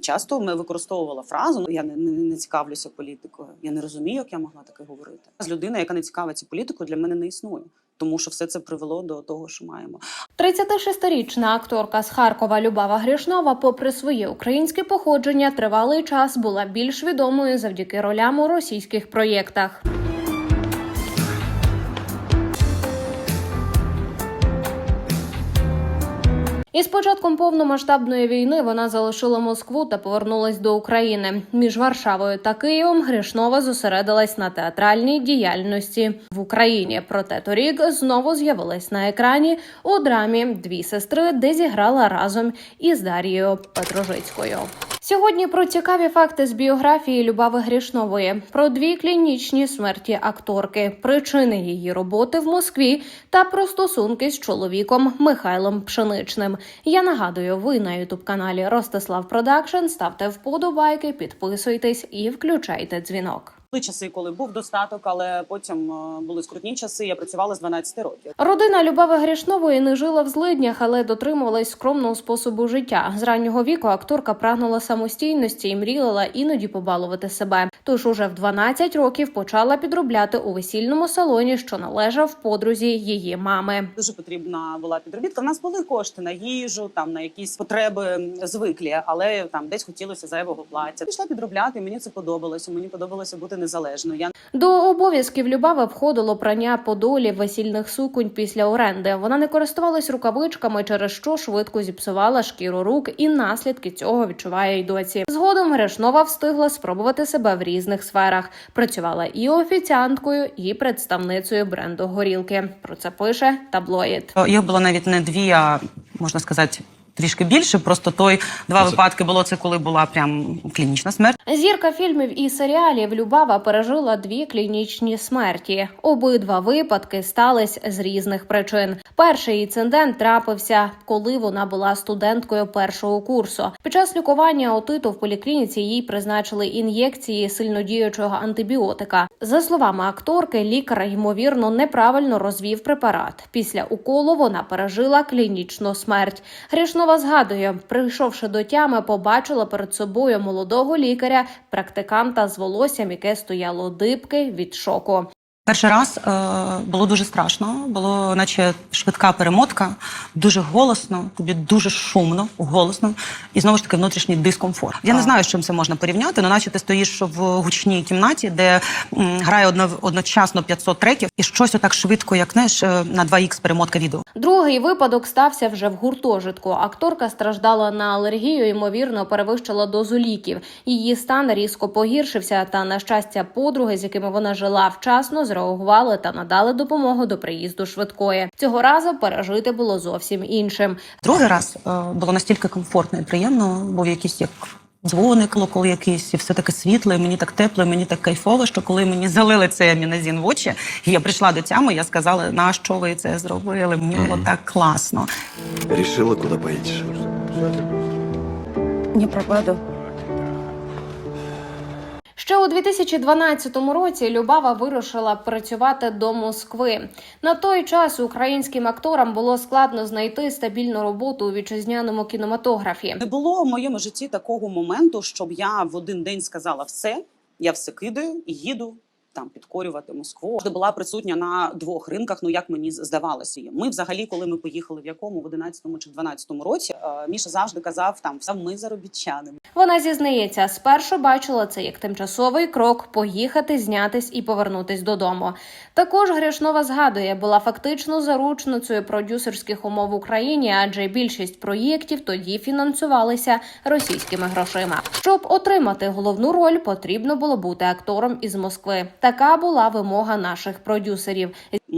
Часто ми використовувала фразу «Ну, я не, не, не цікавлюся політикою. Я не розумію, як я могла таке говорити. З людина, яка не цікавиться політикою, для мене не існує, тому що все це привело до того, що маємо. 36-річна акторка з Харкова Любава Грішнова, попри своє українське походження, тривалий час була більш відомою завдяки ролям у російських проєктах. Із початком повномасштабної війни вона залишила Москву та повернулась до України. Між Варшавою та Києвом Гришнова зосередилась на театральній діяльності в Україні. Проте торік знову з'явилась на екрані у драмі Дві сестри, де зіграла разом із Дарією Петрожицькою. Сьогодні про цікаві факти з біографії Любави Грішнової, про дві клінічні смерті акторки, причини її роботи в Москві та про стосунки з чоловіком Михайлом Пшеничним. Я нагадую, ви на ютуб каналі Ростислав Продакшн. Ставте вподобайки, підписуйтесь і включайте дзвінок. Були часи, коли був достаток, але потім е, були скрутні часи. Я працювала з 12 років. Родина Любави Грішнової не жила в злиднях, але дотримувалась скромного способу життя. З раннього віку акторка прагнула самостійності і мріяла іноді побалувати себе. Тож уже в 12 років почала підробляти у весільному салоні, що належав подрузі її мами. Дуже потрібна була підробітка. У нас були кошти на їжу, там на якісь потреби звиклі, але там десь хотілося зайвого плаття. Пішла підробляти. Мені це подобалося. Мені подобалося бути незалежною. Я До обов'язків Любави входило прання подолів весільних суконь після оренди. Вона не користувалась рукавичками, через що швидко зіпсувала шкіру рук, і наслідки цього відчуває й досі. Згодом Грешнова встигла спробувати себе в різних сферах. Працювала і офіціанткою, і представницею бренду горілки. Про це пише таблоїд. їх було навіть не дві, а можна сказати. Трішки більше, просто той два випадки було це, коли була прям клінічна смерть. Зірка фільмів і серіалів Любава пережила дві клінічні смерті. Обидва випадки стались з різних причин. Перший інцидент трапився, коли вона була студенткою першого курсу. Під час лікування отиту в поліклініці їй призначили ін'єкції сильнодіючого антибіотика. За словами акторки, лікар ймовірно неправильно розвів препарат. Після уколу вона пережила клінічну смерть. Грішнова згадує, прийшовши до тями, побачила перед собою молодого лікаря, практиканта з волоссям, яке стояло дибки від шоку. Перший раз е, було дуже страшно, було наче швидка перемотка, дуже голосно, тобі дуже шумно, голосно, і знову ж таки внутрішній дискомфорт. Я не знаю, з чим це можна порівняти, але наче ти стоїш в гучній кімнаті, де м, грає одно, одночасно 500 треків, і щось отак швидко, як знаєш, е, на 2х перемотка відео. Другий випадок стався вже в гуртожитку. Акторка страждала на алергію, ймовірно, перевищила дозу ліків. Її стан різко погіршився. Та на щастя, подруги, з якими вона жила вчасно, зреагували та надали допомогу до приїзду швидкої. Цього разу пережити було зовсім іншим. Другий раз е, було настільки комфортно і приємно, був якийсь як. Дзвоник, колокол якийсь, і все таке світле, і мені так тепло, і мені так кайфово, що коли мені залили цей аміназін в очі, і я прийшла до тями, я сказала, на що ви це зробили? Мені було так класно. Решила, куда поедешь? Не пропаду. Ще у 2012 році Любава вирушила працювати до Москви. На той час українським акторам було складно знайти стабільну роботу у вітчизняному кінематографі. Не було в моєму житті такого моменту, щоб я в один день сказала все, я все кидаю і їду. Там підкорювати Москву Завжди була присутня на двох ринках. Ну як мені здавалося, ми взагалі, коли ми поїхали в якому в 11-му чи 12-му році, е, Міша завжди казав там все ми заробітчани. Вона зізнається, спершу бачила це як тимчасовий крок поїхати, знятись і повернутись додому. Також Грішнова згадує, була фактично заручницею продюсерських умов в Україні, адже більшість проєктів тоді фінансувалися російськими грошима. Щоб отримати головну роль, потрібно було бути актором із Москви. Така була вимога наших продюсерів.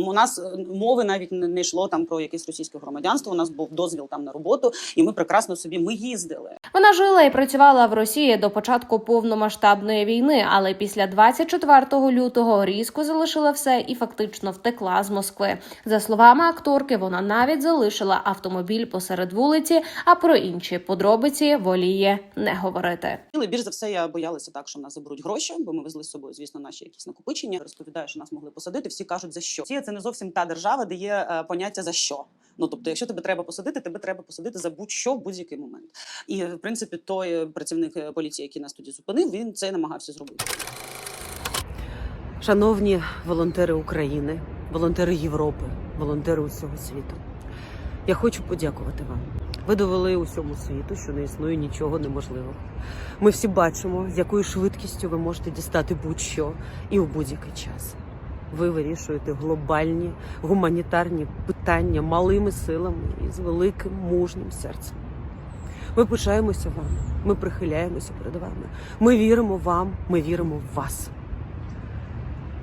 У нас е, мови навіть не не йшло там про якесь російське громадянство. У нас був дозвіл там на роботу, і ми прекрасно собі ми їздили. Вона жила і працювала в Росії до початку повномасштабної війни, але після 24 лютого різко залишила все і фактично втекла з Москви. За словами акторки, вона навіть залишила автомобіль посеред вулиці, а про інші подробиці воліє не говорити. Більш за все я боялася так, що в нас заберуть гроші, бо ми везли з собою, звісно, наші якісь накопичення. Розповідаю, що нас могли посадити. Всі кажуть, за що? Це не зовсім та держава, де є е, поняття за що. Ну тобто, якщо тебе треба посадити, тебе треба посадити за будь-що в будь-який момент. І в принципі, той е, працівник е, поліції, який нас тоді зупинив, він це намагався зробити. Шановні волонтери України, волонтери Європи, волонтери усього світу. Я хочу подякувати вам. Ви довели усьому світу, що не існує нічого неможливого. Ми всі бачимо, з якою швидкістю ви можете дістати будь-що і у будь-який час. Ви вирішуєте глобальні гуманітарні питання малими силами і з великим мужнім серцем. Ми пишаємося вами, ми прихиляємося перед вами. Ми віримо вам, ми віримо в вас.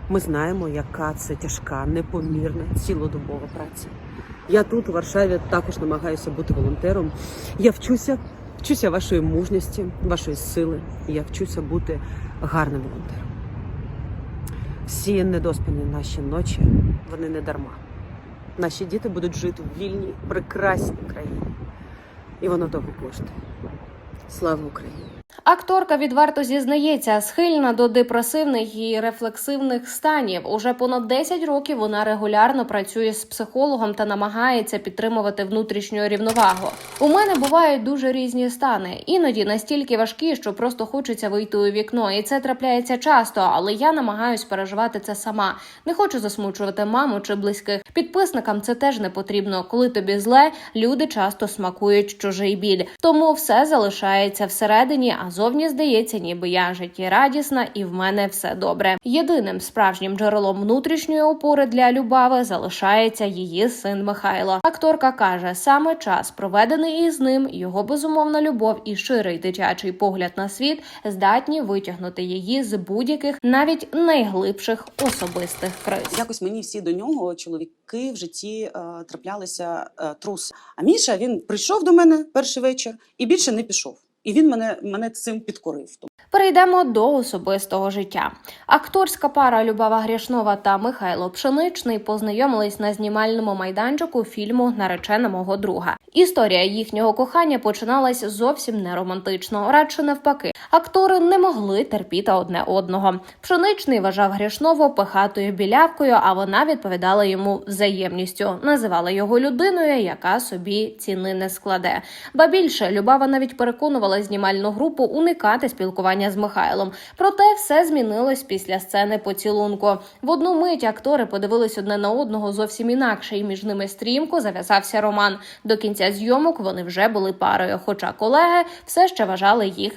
Ми знаємо, яка це тяжка, непомірна, цілодобова праця. Я тут, у Варшаві, також намагаюся бути волонтером. Я вчуся, вчуся вашої мужності, вашої сили. Я вчуся бути гарним волонтером. Всі недоспані наші ночі, вони не дарма. Наші діти будуть жити в вільній, прекрасній країні. І воно того коштує. Слава Україні! Акторка відверто зізнається, схильна до депресивних і рефлексивних станів. Уже понад 10 років вона регулярно працює з психологом та намагається підтримувати внутрішню рівновагу. У мене бувають дуже різні стани, іноді настільки важкі, що просто хочеться вийти у вікно, і це трапляється часто. Але я намагаюсь переживати це сама. Не хочу засмучувати маму чи близьких. Підписникам це теж не потрібно. Коли тобі зле, люди часто смакують чужий біль. Тому все залишається всередині, а зовні здається, ніби я життєрадісна і в мене все добре. Єдиним справжнім джерелом внутрішньої опори для Любави залишається її син Михайло. Акторка каже, саме час проведений із ним, його безумовна любов і ширий дитячий погляд на світ здатні витягнути її з будь-яких, навіть найглибших особистих криз. Якось мені всі до нього чоловіки в житті е, траплялися е, трус. А Міша він прийшов до мене перший вечір і більше не пішов. І він мене, мене цим підкорив. Перейдемо до особистого життя. Акторська пара Любава Грішнова та Михайло Пшеничний познайомились на знімальному майданчику фільму Наречена мого друга. Історія їхнього кохання починалась зовсім не романтично, радше навпаки. Актори не могли терпіти одне одного. Пшеничний вважав Грішнову пихатою білявкою, а вона відповідала йому взаємністю, називала його людиною, яка собі ціни не складе. Ба більше Любава навіть переконувала знімальну групу уникати спілкування з Михайлом. Проте все змінилось після сцени поцілунку. В одну мить актори подивились одне на одного зовсім інакше, і між ними стрімко зав'язався роман. До кінця зйомок вони вже були парою. Хоча колеги все ще вважали їх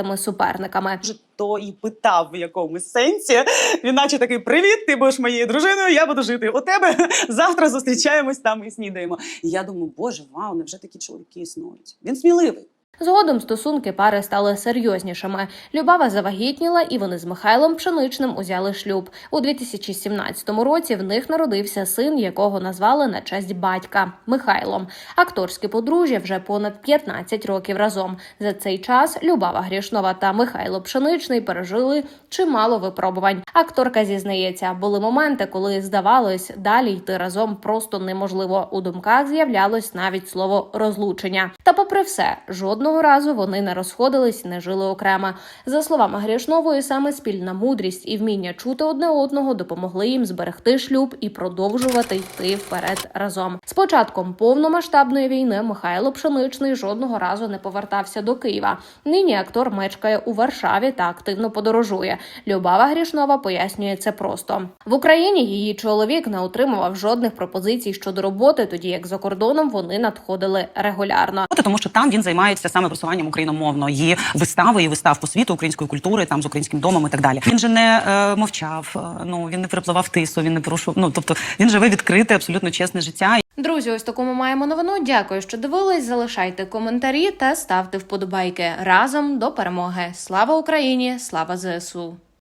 затятими суперниками. То і питав в якомусь сенсі. Він наче такий: Привіт, ти будеш моєю дружиною, я буду жити у тебе. Завтра зустрічаємось там і снідаємо. І я думаю, боже, вау, невже такі чоловіки існують? Він сміливий. Згодом стосунки пари стали серйознішими. Любава завагітніла, і вони з Михайлом Пшеничним узяли шлюб. У 2017 році в них народився син, якого назвали на честь батька Михайлом. Акторське подружжя вже понад 15 років разом. За цей час Любава Грішнова та Михайло Пшеничний пережили чимало випробувань. Акторка зізнається, були моменти, коли здавалось, далі йти разом просто неможливо. У думках з'являлось навіть слово розлучення. Та, попри все, жодного разу вони не розходились, не жили окремо. За словами Грішнової, саме спільна мудрість і вміння чути одне одного допомогли їм зберегти шлюб і продовжувати йти вперед разом. З початком повномасштабної війни Михайло Пшеничний жодного разу не повертався до Києва. Нині актор мешкає у Варшаві та активно подорожує. Любава Грішнова пояснює це просто в Україні. Її чоловік не отримував жодних пропозицій щодо роботи, тоді як за кордоном вони надходили регулярно. Тому що там він займається саме просуванням україномовної вистави і вистав по світу української культури, там з українським домом і так далі. Він же не е, мовчав, е, ну він не перепливав тису, він не порушував. Ну тобто він живе відкрите, абсолютно чесне життя. Друзі, ось таку ми маємо новину. Дякую, що дивились. Залишайте коментарі та ставте вподобайки разом до перемоги. Слава Україні! Слава ЗСУ!